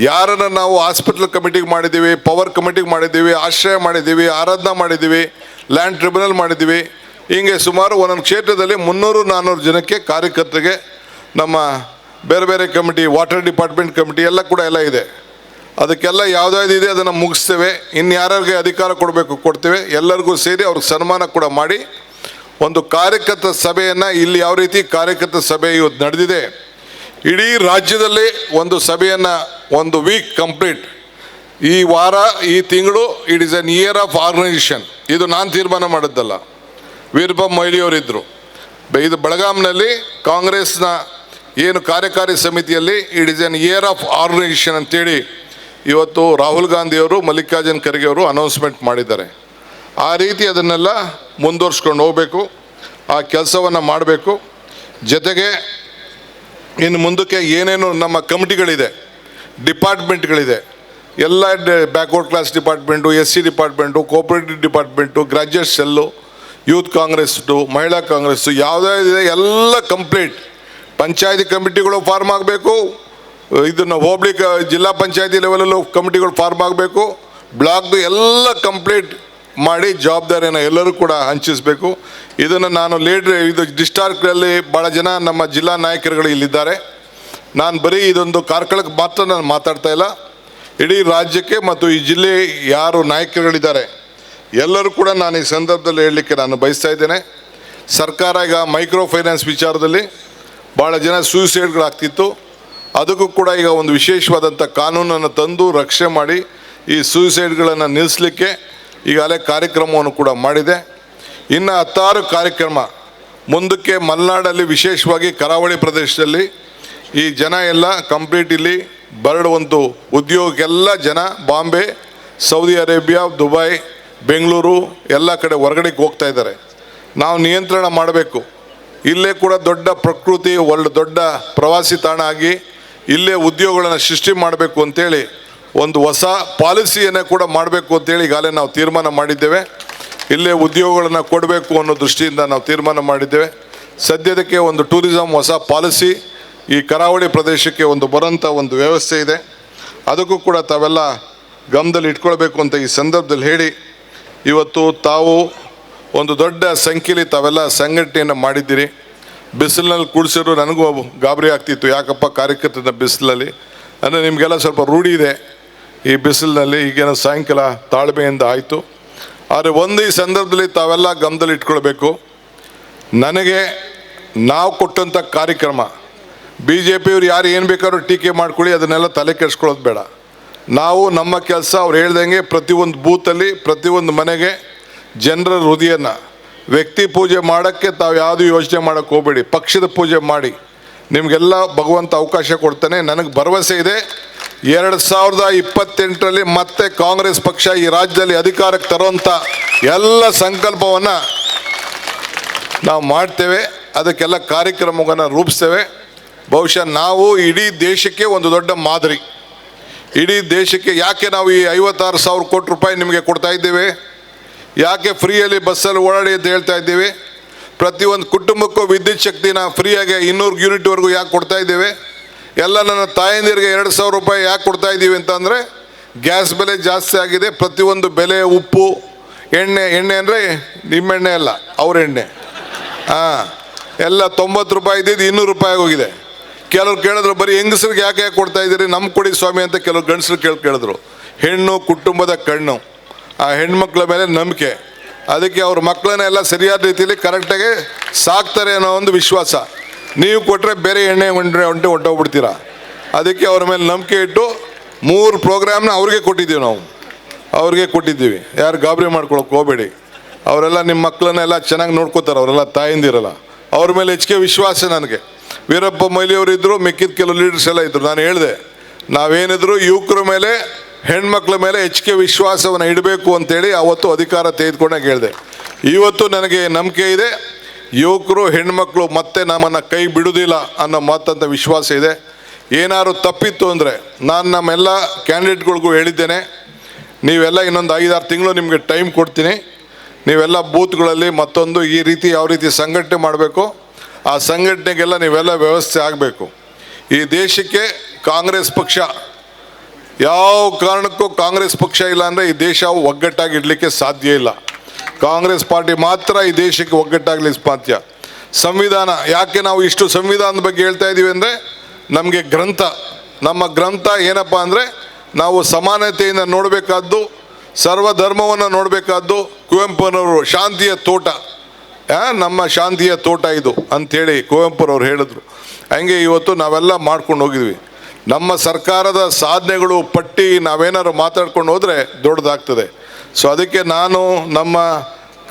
ಯಾರನ್ನು ನಾವು ಹಾಸ್ಪಿಟಲ್ ಕಮಿಟಿಗೆ ಮಾಡಿದ್ದೀವಿ, ಪವರ್ ಕಮಿಟಿಗೆ ಮಾಡಿದ್ದೀವಿ, ಆಶ್ರಯ ಮಾಡಿದ್ದೀವಿ, ಆರಾಧನಾ ಮಾಡಿದ್ದೀವಿ ಲ್ಯಾಂಡ್ ಟ್ರಿಬ್ಯುನಲ್ ಮಾಡಿದ್ದೀವಿ. ಹೀಗೆ ಸುಮಾರು ಒಂದೊಂದು ಕ್ಷೇತ್ರದಲ್ಲಿ ಮುನ್ನೂರು ನಾನ್ನೂರು ಜನಕ್ಕೆ ಕಾರ್ಯಕರ್ತರಿಗೆ ನಮ್ಮ ಬೇರೆ ಬೇರೆ ಕಮಿಟಿ, ವಾಟರ್ ಡಿಪಾರ್ಟ್ಮೆಂಟ್ ಕಮಿಟಿ ಎಲ್ಲ ಕೂಡ ಎಲ್ಲ ಇದೆ. ಅದಕ್ಕೆಲ್ಲ ಯಾವುದಾವ್ದು ಇದೆ ಅದನ್ನು ಮುಗಿಸ್ತೇವೆ. ಇನ್ನು ಯಾರ್ಯಾರಿಗೆ ಅಧಿಕಾರ ಕೊಡಬೇಕು, ಕೊಡ್ತೇವೆ. ಎಲ್ಲರಿಗೂ ಸೇರಿ ಅವ್ರಿಗೆ ಸನ್ಮಾನ ಕೂಡ ಮಾಡಿ ಒಂದು ಕಾರ್ಯಕರ್ತ ಸಭೆಯನ್ನು ಇಲ್ಲಿ ಯಾವ ರೀತಿ ಕಾರ್ಯಕರ್ತ ಸಭೆ ಇವತ್ತು ನಡೆದಿದೆ. ಇಡೀ ರಾಜ್ಯದಲ್ಲಿ ಒಂದು ಸಭೆಯನ್ನು ಒಂದು ವೀಕ್ ಕಂಪ್ಲೀಟ್ ಈ ವಾರ, ಈ ತಿಂಗಳು it is an year of organisation ಇದು ನಾನು ತೀರ್ಮಾನ ಮಾಡಿದ್ದಲ್ಲ. ವೀರಪ್ಪ ಮೊಯ್ಲಿಯವರಿದ್ದರು ಇದು ಬೆಳಗಾಂನಲ್ಲಿ ಕಾಂಗ್ರೆಸ್ನ ಏನು ಕಾರ್ಯಕಾರಿ ಸಮಿತಿಯಲ್ಲಿ it is an year of organisation ಅಂತೇಳಿ ಇವತ್ತು ರಾಹುಲ್ ಗಾಂಧಿಯವರು ಮಲ್ಲಿಕಾರ್ಜುನ್ ಖರ್ಗೆ ಅವರು ಅನೌನ್ಸ್ಮೆಂಟ್ ಮಾಡಿದ್ದಾರೆ. ಆ ರೀತಿ ಅದನ್ನೆಲ್ಲ ಮುಂದುವರ್ಸ್ಕೊಂಡು ಹೋಗಬೇಕು. ಆ ಕೆಲಸವನ್ನು ಮಾಡಬೇಕು. ಜೊತೆಗೆ ಇನ್ನು ಮುಂದಕ್ಕೆ ಏನೇನು ನಮ್ಮ ಕಮಿಟಿಗಳಿದೆ ಡಿಪಾರ್ಟ್ಮೆಂಟ್ಗಳಿದೆ ಎಲ್ಲ backward class department S C department cooperative department graduate cell youth ಕಾಂಗ್ರೆಸ್ದು Mahila Congress ಯಾವುದೇ ಎಲ್ಲ ಕಂಪ್ಲೀಟ್ ಪಂಚಾಯತಿ ಕಮಿಟಿಗಳು ಫಾರ್ಮ್ ಆಗಬೇಕು. ಇದನ್ನು ಹೋಬಳಿ ಜಿಲ್ಲಾ ಪಂಚಾಯತಿ ಲೆವೆಲಲ್ಲೂ ಕಮಿಟಿಗಳು ಫಾರ್ಮ್ ಆಗಬೇಕು. ಬ್ಲಾಕ್ದು ಎಲ್ಲ ಕಂಪ್ಲೀಟ್ ಮಾಡಿ ಜವಾಬ್ದಾರಿಯನ್ನು ಎಲ್ಲರೂ ಕೂಡ ಹಂಚಿಸಬೇಕು. ಇದನ್ನು ನಾನು ಲೀಡ್ರ್ ಇದು ಡಿಸ್ಟಾರ್ಕ್ಗಳಲ್ಲಿ ಭಾಳ ಜನ ನಮ್ಮ ಜಿಲ್ಲಾ ನಾಯಕರುಗಳು ಇಲ್ಲಿದ್ದಾರೆ. ನಾನು ಬರೀ ಇದೊಂದು ಕಾರ್ಕಳಕ್ಕೆ ಮಾತ್ರ ನಾನು ಮಾತಾಡ್ತಾ ಇಲ್ಲ. ಇಡೀ ರಾಜ್ಯಕ್ಕೆ ಮತ್ತು ಈ ಜಿಲ್ಲೆ ಯಾರು ನಾಯಕರುಗಳಿದ್ದಾರೆ, ಎಲ್ಲರೂ ಕೂಡ ನಾನು ಈ ಸಂದರ್ಭದಲ್ಲಿ ಹೇಳಲಿಕ್ಕೆ ನಾನು ಬಯಸ್ತಾ ಇದ್ದೇನೆ. ಸರ್ಕಾರ ಈಗ ಮೈಕ್ರೋ ಫೈನಾನ್ಸ್ ವಿಚಾರದಲ್ಲಿ ಭಾಳ ಜನ ಸೂಸೈಡ್ಗಳಾಗ್ತಿತ್ತು ಅದಕ್ಕೂ ಕೂಡ ಈಗ ಒಂದು ವಿಶೇಷವಾದಂಥ ಕಾನೂನನ್ನು ತಂದು ರಕ್ಷಣೆ ಮಾಡಿ ಈ ಸೂಸೈಡ್ಗಳನ್ನು ನಿಲ್ಲಿಸಲಿಕ್ಕೆ ಈಗಾಗಲೇ ಕಾರ್ಯಕ್ರಮವನ್ನು ಕೂಡ ಮಾಡಿದೆ. ಇನ್ನು ಹತ್ತಾರು ಕಾರ್ಯಕ್ರಮ, ಮುಂದಕ್ಕೆ ಮಲೆನಾಡಲ್ಲಿ ವಿಶೇಷವಾಗಿ ಕರಾವಳಿ ಪ್ರದೇಶದಲ್ಲಿ ಈ ಜನ ಎಲ್ಲ ಕಂಪ್ಲೀಟ್ ಇಲ್ಲಿ ಬರಡುವಂತು ಉದ್ಯೋಗಕ್ಕೆಲ್ಲ ಜನ Bombay, Saudi Arabia, Dubai, Bengaluru ಎಲ್ಲ ಕಡೆ ಹೊರಗಡೆ ಹೋಗ್ತಾ ಇದ್ದಾರೆ. ನಾವು ನಿಯಂತ್ರಣ ಮಾಡಬೇಕು. ಇಲ್ಲೇ ಕೂಡ ದೊಡ್ಡ ಪ್ರಕೃತಿ, ಒಳ್ಳೆ ದೊಡ್ಡ ಪ್ರವಾಸಿ ತಾಣ ಆಗಿ ಇಲ್ಲೇ ಉದ್ಯೋಗಗಳನ್ನು ಸೃಷ್ಟಿ ಮಾಡಬೇಕು ಅಂತೇಳಿ ಒಂದು ಹೊಸ ಪಾಲಿಸಿಯನ್ನು ಕೂಡ ಮಾಡಬೇಕು ಅಂತೇಳಿ ಈಗಾಗಲೇ ನಾವು ತೀರ್ಮಾನ ಮಾಡಿದ್ದೇವೆ. ಇಲ್ಲೇ ಉದ್ಯೋಗಗಳನ್ನು ಕೊಡಬೇಕು ಅನ್ನೋ ದೃಷ್ಟಿಯಿಂದ ನಾವು ತೀರ್ಮಾನ ಮಾಡಿದ್ದೇವೆ. ಸದ್ಯದಕ್ಕೆ ಒಂದು ಟೂರಿಸಂ ಹೊಸ ಪಾಲಿಸಿ ಈ ಕರಾವಳಿ ಪ್ರದೇಶಕ್ಕೆ ಒಂದು ಬರೋಂಥ ಒಂದು ವ್ಯವಸ್ಥೆ ಇದೆ. ಅದಕ್ಕೂ ಕೂಡ ತಾವೆಲ್ಲ ಗಮನದಲ್ಲಿ ಇಟ್ಕೊಳ್ಬೇಕು ಅಂತ ಈ ಸಂದರ್ಭದಲ್ಲಿ ಹೇಳಿ, ಇವತ್ತು ತಾವು ಒಂದು ದೊಡ್ಡ ಸಂಖ್ಯೆಯಲ್ಲಿ ತಾವೆಲ್ಲ ಸಂಘಟನೆಯನ್ನು ಮಾಡಿದ್ದೀರಿ. ಬಿಸಿಲಿನಲ್ಲಿ ಕೂಡಿಸಿದ್ರು ನನಗೂ ಗಾಬರಿ ಆಗ್ತಿತ್ತು. ಯಾಕಪ್ಪ ಕಾರ್ಯಕರ್ತನ ಬಿಸಿಲಲ್ಲಿ? ಅಂದರೆ ನಿಮಗೆಲ್ಲ ಸ್ವಲ್ಪ ರೂಢಿ ಇದೆ. ಈ ಬಿಸಿಲಿನಲ್ಲಿ ಈಗೇನು ಸಾಯಂಕಾಲ ತಾಳ್ಮೆಯಿಂದ ಆಯಿತು. ಆದರೆ ಒಂದು ಈ ಸಂದರ್ಭದಲ್ಲಿ ತಾವೆಲ್ಲ ಗಮನದಲ್ಲಿ ಇಟ್ಕೊಳ್ಬೇಕು. ನನಗೆ ನಾವು ಕೊಟ್ಟಂಥ ಕಾರ್ಯಕ್ರಮ ಬಿ ಜೆ ಪಿಯವ್ರು ಯಾರು ಏನು ಬೇಕಾದ್ರೂ ಟೀಕೆ ಮಾಡ್ಕೊಳ್ಳಿ, ಅದನ್ನೆಲ್ಲ ತಲೆ ಕೆಡಿಸ್ಕೊಳ್ಳೋದು ಬೇಡ. ನಾವು ನಮ್ಮ ಕೆಲಸ ಅವ್ರು ಹೇಳ್ದಂಗೆ ಪ್ರತಿಯೊಂದು ಬೂತಲ್ಲಿ ಪ್ರತಿಯೊಂದು ಮನೆಗೆ ಜನರ ಹೃದಯನ, ವ್ಯಕ್ತಿ ಪೂಜೆ ಮಾಡೋಕ್ಕೆ ತಾವು ಯಾವುದು ಯೋಚನೆ ಮಾಡೋಕ್ಕೆ ಹೋಗಬೇಡಿ, ಪಕ್ಷದ ಪೂಜೆ ಮಾಡಿ. ನಿಮಗೆಲ್ಲ ಭಗವಂತ ಅವಕಾಶ ಕೊಡ್ತಾನೆ, ನನಗೆ ಭರವಸೆ ಇದೆ. ಎರಡು ಸಾವಿರದ ಇಪ್ಪತ್ತೆಂಟರಲ್ಲಿ ಮತ್ತೆ ಕಾಂಗ್ರೆಸ್ ಪಕ್ಷ ಈ ರಾಜ್ಯದಲ್ಲಿ ಅಧಿಕಾರಕ್ಕೆ ತರುವಂಥ ಎಲ್ಲ ಸಂಕಲ್ಪವನ್ನು ನಾವು ಮಾಡ್ತೇವೆ, ಅದಕ್ಕೆಲ್ಲ ಕಾರ್ಯಕ್ರಮಗಳನ್ನು ರೂಪಿಸ್ತೇವೆ. ಬಹುಶಃ ನಾವು ಇಡೀ ದೇಶಕ್ಕೆ ಒಂದು ದೊಡ್ಡ ಮಾದರಿ. ಇಡೀ ದೇಶಕ್ಕೆ ಯಾಕೆ ನಾವು ಈ ಐವತ್ತಾರು ಸಾವಿರ ಕೋಟಿ ರೂಪಾಯಿ ನಿಮಗೆ ಕೊಡ್ತಾ ಇದ್ದೇವೆ? ಯಾಕೆ ಫ್ರೀಯಲ್ಲಿ ಬಸ್ಸಲ್ಲಿ ಓಡಾಡಿ ಅಂತ ಹೇಳ್ತಾ ಇದ್ದೀವಿ? ಪ್ರತಿಯೊಂದು ಕುಟುಂಬಕ್ಕೂ ವಿದ್ಯುತ್ ಶಕ್ತಿನ ಫ್ರೀಯಾಗಿ ಇನ್ನೂರು ಯೂನಿಟ್ವರೆಗೂ ಯಾಕೆ ಕೊಡ್ತಾ ಇದ್ದೇವೆ? ಎಲ್ಲ ನನ್ನ ತಾಯಂದಿರಿಗೆ ಎರಡು ಸಾವಿರ ರೂಪಾಯಿ ಯಾಕೆ ಕೊಡ್ತಾ ಇದ್ದೀವಿ ಅಂತಂದರೆ, ಗ್ಯಾಸ್ ಬೆಲೆ ಜಾಸ್ತಿ ಆಗಿದೆ, ಪ್ರತಿಯೊಂದು ಬೆಲೆ ಉಪ್ಪು, ಎಣ್ಣೆ ಎಣ್ಣೆ ಅಂದರೆ ನಿಮ್ಮೆಣ್ಣೆ ಅಲ್ಲ, ಅವ್ರ ಎಣ್ಣೆ. ಹಾಂ, ಎಲ್ಲ ತೊಂಬತ್ತು ರೂಪಾಯಿ ಇದ್ದಿದ್ದು ಇನ್ನೂರು ರೂಪಾಯಿ ಹೋಗಿದೆ ಕೆಲವ್ರು ಕೇಳಿದ್ರು, ಬರೀ ಹೆಂಗಸ್ರಿಗೆ ಯಾಕೆ ಯಾಕೆ ಕೊಡ್ತಾ ಇದ್ದೀರಿ? ನಮ್ಮ ಕೊಡಿ ಸ್ವಾಮಿ ಅಂತ ಕೆಲವ್ರು ಗಂಡಸ್ರು ಕೇಳಿ, ಕೇಳಿದ್ರು. ಹೆಣ್ಣು ಕುಟುಂಬದ ಕಣ್ಣು, ಆ ಹೆಣ್ಮಕ್ಳ ಮೇಲೆ ನಂಬಿಕೆ. ಅದಕ್ಕೆ ಅವ್ರ ಮಕ್ಕಳನ್ನ ಎಲ್ಲ ಸರಿಯಾದ ರೀತಿಯಲ್ಲಿ ಕರೆಕ್ಟಾಗಿ ಸಾಕ್ತಾರೆ ಅನ್ನೋ ಒಂದು ವಿಶ್ವಾಸ. ನೀವು ಕೊಟ್ಟರೆ ಬೇರೆ ಎಣ್ಣೆ ಹೊಂಟ್ರೆ ಹೊಂಟೆ ಹೊಂಟೋಗ್ಬಿಡ್ತೀರಾ? ಅದಕ್ಕೆ ಅವ್ರ ಮೇಲೆ ನಂಬಿಕೆ ಇಟ್ಟು ಮೂರು ಪ್ರೋಗ್ರಾಮ್ನ ಅವ್ರಿಗೆ ಕೊಟ್ಟಿದ್ದೀವಿ ನಾವು. ಅವ್ರಿಗೆ ಕೊಟ್ಟಿದ್ದೀವಿ. ಯಾರು ಗಾಬರಿ ಮಾಡ್ಕೊಳಕ್ಕೆ ಹೋಗಬೇಡಿ. ಅವರೆಲ್ಲ ನಿಮ್ಮ ಮಕ್ಕಳನ್ನೆಲ್ಲ ಚೆನ್ನಾಗಿ ನೋಡ್ಕೋತಾರೆ, ಅವರೆಲ್ಲ ತಾಯಿಂದಿರಲ್ಲ. ಅವ್ರ ಮೇಲೆ ಹೆಚ್ಚಿಗೆ ವಿಶ್ವಾಸ ನನಗೆ. ವೀರಪ್ಪ ಮೊಯ್ಲಿಯವರು ಇದ್ದರು ಮಿಕ್ಕಿದ ಕೆಲವು ಲೀಡರ್ಸ್ ಎಲ್ಲ ಇದ್ದರು ನಾನು ಹೇಳಿದೆ, ನಾವೇನಿದ್ರು ಯುವಕರ ಮೇಲೆ, ಹೆಣ್ಮಕ್ಳ ಮೇಲೆ ಹೆಚ್ಚಿಗೆ ವಿಶ್ವಾಸವನ್ನು ಇಡಬೇಕು ಅಂತೇಳಿ ಅವತ್ತು ಅಧಿಕಾರ ತೆಗೆದುಕೊಂಡಾಗ ಹೇಳಿದೆ. ಇವತ್ತು ನನಗೆ ನಂಬಿಕೆ ಇದೆ, ಯುವಕರು, ಹೆಣ್ಮಕ್ಳು ಮತ್ತೆ ನಮ್ಮನ್ನು ಕೈ ಬಿಡುವುದಿಲ್ಲ ಅನ್ನೋ ಮಾತಂತ ವಿಶ್ವಾಸ ಇದೆ. ಏನಾದ್ರು ತಪ್ಪಿತ್ತು ಅಂದರೆ ನಾನು ನಮ್ಮೆಲ್ಲ ಕ್ಯಾಂಡಿಡೇಟ್ಗಳಿಗೂ ಹೇಳಿದ್ದೇನೆ. ನೀವೆಲ್ಲ ಇನ್ನೊಂದು ಐದಾರು ತಿಂಗಳು ನಿಮಗೆ ಟೈಮ್ ಕೊಡ್ತೀನಿ. ನೀವೆಲ್ಲ ಬೂತ್ಗಳಲ್ಲಿ ಮತ್ತೊಂದು ಈ ರೀತಿ, ಯಾವ ರೀತಿ ಸಂಘಟನೆ ಮಾಡಬೇಕು ಆ ಸಂಘಟನೆಗೆಲ್ಲ ನೀವೆಲ್ಲ ವ್ಯವಸ್ಥೆ ಆಗಬೇಕು. ಈ ದೇಶಕ್ಕೆ ಕಾಂಗ್ರೆಸ್ ಪಕ್ಷ, ಯಾವ ಕಾರಣಕ್ಕೂ ಕಾಂಗ್ರೆಸ್ ಪಕ್ಷ ಇಲ್ಲ ಅಂದರೆ ಈ ದೇಶ ಒಗ್ಗಟ್ಟಾಗಿ ಇಡಲಿಕ್ಕೆ ಸಾಧ್ಯ ಇಲ್ಲ. ಕಾಂಗ್ರೆಸ್ ಪಾರ್ಟಿ ಮಾತ್ರ ಈ ದೇಶಕ್ಕೆ ಒಗ್ಗಟ್ಟಾಗಲಿ ಸಾಧ್ಯ. ಸಂವಿಧಾನ, ಯಾಕೆ ನಾವು ಇಷ್ಟು ಸಂವಿಧಾನದ ಬಗ್ಗೆ ಹೇಳ್ತಾ ಇದ್ದೀವಿ ಅಂದರೆ, ನಮಗೆ ಗ್ರಂಥ, ನಮ್ಮ ಗ್ರಂಥ ಏನಪ್ಪ ಅಂದರೆ, ನಾವು ಸಮಾನತೆಯಿಂದ ನೋಡಬೇಕಾದ್ದು, ಸರ್ವಧರ್ಮವನ್ನು ನೋಡಬೇಕಾದ್ದು, ಕುವೆಂಪುನವರು, ಶಾಂತಿಯ ತೋಟ. ನಮ್ಮ ಶಾಂತಿಯ ತೋಟ ಇದು ಅಂಥೇಳಿ ಕುವೆಂಪುರವ್ರು ಹೇಳಿದ್ರು. ಹಂಗೆ ಇವತ್ತು ನಾವೆಲ್ಲ ಮಾಡ್ಕೊಂಡು ಹೋಗಿದ್ವಿ. ನಮ್ಮ ಸರ್ಕಾರದ ಸಾಧನೆಗಳು ಪಟ್ಟಿ ನಾವೇನಾದ್ರು ಮಾತಾಡ್ಕೊಂಡು ಹೋದರೆ ದೊಡ್ಡದಾಗ್ತದೆ. ಸೊ ಅದಕ್ಕೆ ನಾನು, ನಮ್ಮ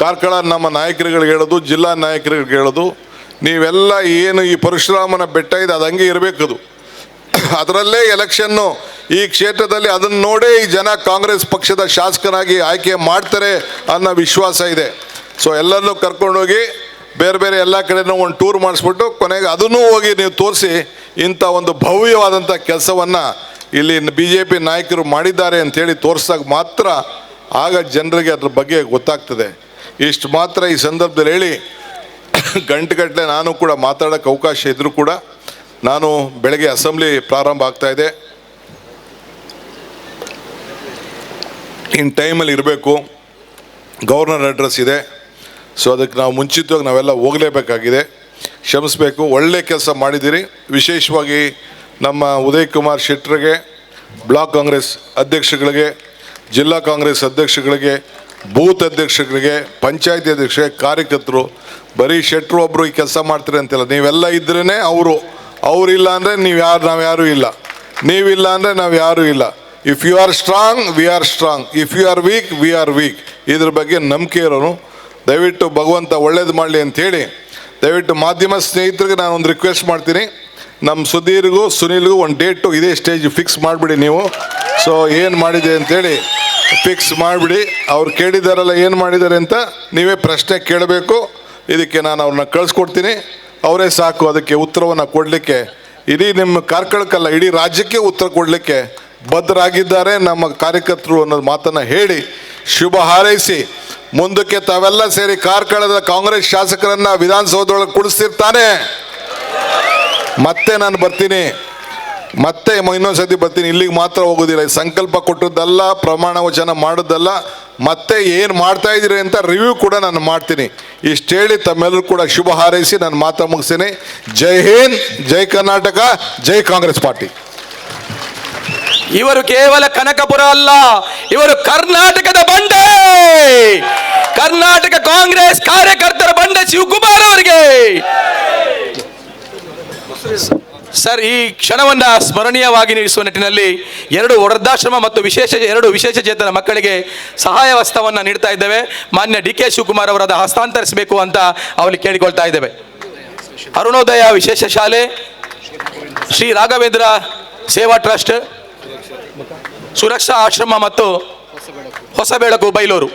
ಕಾರ್ಕಳ, ನಮ್ಮ ನಾಯಕರುಗಳಿಗೆ ಹೇಳೋದು, ಜಿಲ್ಲಾ ನಾಯಕರಿಗೆ ಹೇಳೋದು, ನೀವೆಲ್ಲ ಏನು ಈ ಪರಶುರಾಮನ ಬೆಟ್ಟ ಇದೆ, ಅದು ಹಂಗೆ ಇರಬೇಕದು ಅದರಲ್ಲೇ ಎಲೆಕ್ಷನ್ನು ಈ ಕ್ಷೇತ್ರದಲ್ಲಿ ಅದನ್ನು ನೋಡೇ ಈ ಜನ ಕಾಂಗ್ರೆಸ್ ಪಕ್ಷದ ಶಾಸಕರಾಗಿ ಆಯ್ಕೆ ಮಾಡ್ತಾರೆ ಅನ್ನೋ ವಿಶ್ವಾಸ ಇದೆ. ಸೊ ಎಲ್ಲರನ್ನೂ ಕರ್ಕೊಂಡೋಗಿ ಬೇರೆ ಬೇರೆ ಎಲ್ಲ ಕಡೆನೂ ಒಂದು ಟೂರ್ ಮಾಡಿಸ್ಬಿಟ್ಟು ಕೊನೆಗೆ ಅದನ್ನು ಹೋಗಿ ನೀವು ತೋರಿಸಿ ಇಂಥ ಒಂದು ಭವ್ಯವಾದಂಥ ಕೆಲಸವನ್ನು ಇಲ್ಲಿ ಬಿ ಜೆ ಪಿ ನಾಯಕರು ಮಾಡಿದ್ದಾರೆ ಅಂಥೇಳಿ ತೋರಿಸಿದಾಗ ಮಾತ್ರ ಆಗ ಜನರಿಗೆ ಅದ್ರ ಬಗ್ಗೆ ಗೊತ್ತಾಗ್ತದೆ. ಇಷ್ಟು ಮಾತ್ರ ಈ ಸಂದರ್ಭದಲ್ಲಿ ಹೇಳಿ ಗಂಟೆಗಟ್ಟಲೆ ನಾನು ಕೂಡ ಮಾತಾಡೋಕ್ಕೆ ಅವಕಾಶ ಇದ್ದರೂ ಕೂಡ ನಾನು ಬೆಳಗ್ಗೆ ಅಸೆಂಬ್ಲಿ ಪ್ರಾರಂಭ ಆಗ್ತಾ ಇದೆ. ಇನ್ ಟೈಮಲ್ಲಿ ಇರಬೇಕು. ಗವರ್ನರ್ ಅಡ್ರೆಸ್ ಇದೆ. ಸೊ ಅದಕ್ಕೆ ನಾವು ಮುಂಚಿತವಾಗಿ ನಾವೆಲ್ಲ ಹೋಗಲೇಬೇಕಾಗಿದೆ. ಕ್ಷಮಿಸಬೇಕು, ಒಳ್ಳೆ ಕೆಲಸ ಮಾಡಿದ್ದೀರಿ. ವಿಶೇಷವಾಗಿ ನಮ್ಮ ಉದಯ್ ಕುಮಾರ್ ಶೆಟ್ಟರಿಗೆ, ಬ್ಲಾಕ್ ಕಾಂಗ್ರೆಸ್ ಅಧ್ಯಕ್ಷಗಳಿಗೆ, ಜಿಲ್ಲಾ ಕಾಂಗ್ರೆಸ್ ಅಧ್ಯಕ್ಷಗಳಿಗೆ, ಬೂತ್ ಅಧ್ಯಕ್ಷಗಳಿಗೆ, ಪಂಚಾಯತಿ ಅಧ್ಯಕ್ಷ, ಕಾರ್ಯಕರ್ತರು, ಬರೀ ಶೆಟ್ರು ಒಬ್ಬರು ಈ ಕೆಲಸ ಮಾಡ್ತಾರೆ ಅಂತಿಲ್ಲ. ನೀವೆಲ್ಲ ಇದ್ರೇ ಅವರು ಅವರಿಲ್ಲ ಅಂದರೆ ನೀವು ಯಾರು, ನಾವು ಯಾರೂ ಇಲ್ಲ. ನೀವಿಲ್ಲ ಅಂದರೆ ನಾವು ಯಾರೂ ಇಲ್ಲ. If you are strong we are strong if you are weak we are weak ಇದ್ರ ಬಗ್ಗೆ ನಂಬಿಕೆ ಇರೋನು. ದಯವಿಟ್ಟು ಭಗವಂತ ಒಳ್ಳೇದು ಮಾಡಲಿ ಅಂಥೇಳಿ ದಯವಿಟ್ಟು ಮಾಧ್ಯಮ ಸ್ನೇಹಿತರಿಗೆ ನಾನು ಒಂದು ರಿಕ್ವೆಸ್ಟ್ ಮಾಡ್ತೀನಿ. ನಮ್ಮ ಸುಧೀರ್ಗೂ, ಸುನೀಲ್ಗೂ ಒಂದು ಡೇಟು ಇದೇ ಸ್ಟೇಜ್ ಫಿಕ್ಸ್ ಮಾಡಿಬಿಡಿ ನೀವು. ಸೊ ಏನು ಮಾಡಿದೆ ಅಂತೇಳಿ ಫಿಕ್ಸ್ ಮಾಡಿಬಿಡಿ. ಅವ್ರು ಕೇಳಿದಾರಲ್ಲ ಏನು ಮಾಡಿದ್ದಾರೆ ಅಂತ ನೀವೇ ಪ್ರಶ್ನೆ ಕೇಳಬೇಕು. ಇದಕ್ಕೆ ನಾನು ಅವ್ರನ್ನ ಕಳಿಸ್ಕೊಡ್ತೀನಿ. ಅವರೇ ಸಾಕು, ಅದಕ್ಕೆ ಉತ್ತರವನ್ನು ಕೊಡಲಿಕ್ಕೆ. ಇಡೀ ನಿಮ್ಮ ಕಾರ್ಕಳಕ್ಕಲ್ಲ ಇಡೀ ರಾಜ್ಯಕ್ಕೆ ಉತ್ತರ ಕೊಡಲಿಕ್ಕೆ. ಬದ್ಧರಾಗಿದ್ದಾರೆ ನಮ್ಮ ಕಾರ್ಯಕರ್ತರು ಅನ್ನೋದು ಮಾತನ್ನು ಹೇಳಿ ಶುಭ ಹಾರೈಸಿ ಮುಂದಕ್ಕೆ ತಾವೆಲ್ಲ ಸೇರಿ ಕಾರ್ಕಳದ ಕಾಂಗ್ರೆಸ್ ಶಾಸಕರನ್ನ ವಿಧಾನಸೌಧದೊಳಗೆ ಕುಡಿಸ್ತಿರ್ತಾನೆ ಮತ್ತೆ ನಾನು ಬರ್ತೀನಿ. ಮತ್ತೆ ಇನ್ನೊಂದ್ಸತಿ ಇನ್ನೊಂದ್ ಬರ್ತೀನಿ. ಇಲ್ಲಿಗೆ ಮಾತ್ರ ಹೋಗೋದಿಲ್ಲ. ಸಂಕಲ್ಪ ಕೊಟ್ಟದ್ದಲ್ಲ ಪ್ರಮಾಣ ವಚನ ಮಾಡೋದಲ್ಲ, ಮತ್ತೆ ಏನು ಮಾಡ್ತಾ ಇದ್ದೀರಿ ಅಂತ ರಿವ್ಯೂ ಕೂಡ ನಾನು ಮಾಡ್ತೀನಿ. ಇಷ್ಟು ಹೇಳಿ ತಮ್ಮೆಲ್ಲರೂ ಕೂಡ ಶುಭ ಹಾರೈಸಿ ನಾನು ಮಾತಾ ಮುಗಿಸ್ತೀನಿ. ಜೈ ಹಿಂದ್, ಜೈ ಕರ್ನಾಟಕ, ಜೈ ಕಾಂಗ್ರೆಸ್ ಪಾರ್ಟಿ. ಇವರು ಕೇವಲ ಕನಕಪುರ ಅಲ್ಲ, ಇವರು ಕರ್ನಾಟಕದ ಬಂಡೆ. ಕರ್ನಾಟಕ ಕಾಂಗ್ರೆಸ್ ಕಾರ್ಯಕರ್ತರ ಬಂಡೆ ಶಿವಕುಮಾರ್ ಅವರಿಗೆ. ಸರ್, ಈ ಕ್ಷಣವನ್ನ ಸ್ಮರಣೀಯವಾಗಿ ನಿಲ್ಲಿಸುವ ನಿಟ್ಟಿನಲ್ಲಿ ಎರಡು ವೃದ್ಧಾಶ್ರಮ ಮತ್ತು ವಿಶೇಷ, ಎರಡು ವಿಶೇಷ ಚೇತನ ಮಕ್ಕಳಿಗೆ ಸಹಾಯ ಹಸ್ತವನ್ನು ನೀಡ್ತಾ ಇದ್ದೇವೆ. ಮಾನ್ಯ ಡಿ ಕೆ ಶಿವಕುಮಾರ್ ಅವರದ ಹಸ್ತಾಂತರಿಸಬೇಕು ಅಂತ ಅವರು ಕೇಳಿಕೊಳ್ತಾ ಇದ್ದೇವೆ. ಅರುಣೋದಯ ವಿಶೇಷ ಶಾಲೆ, ಶ್ರೀ ರಾಘವೇಂದ್ರ ಸೇವಾ ಟ್ರಸ್ಟ್ ಸುರಕ್ಷಾ ಆಶ್ರಮ ಮತ್ತು ಹೊಸಬೆಳಕು ಬೈಲೂರು.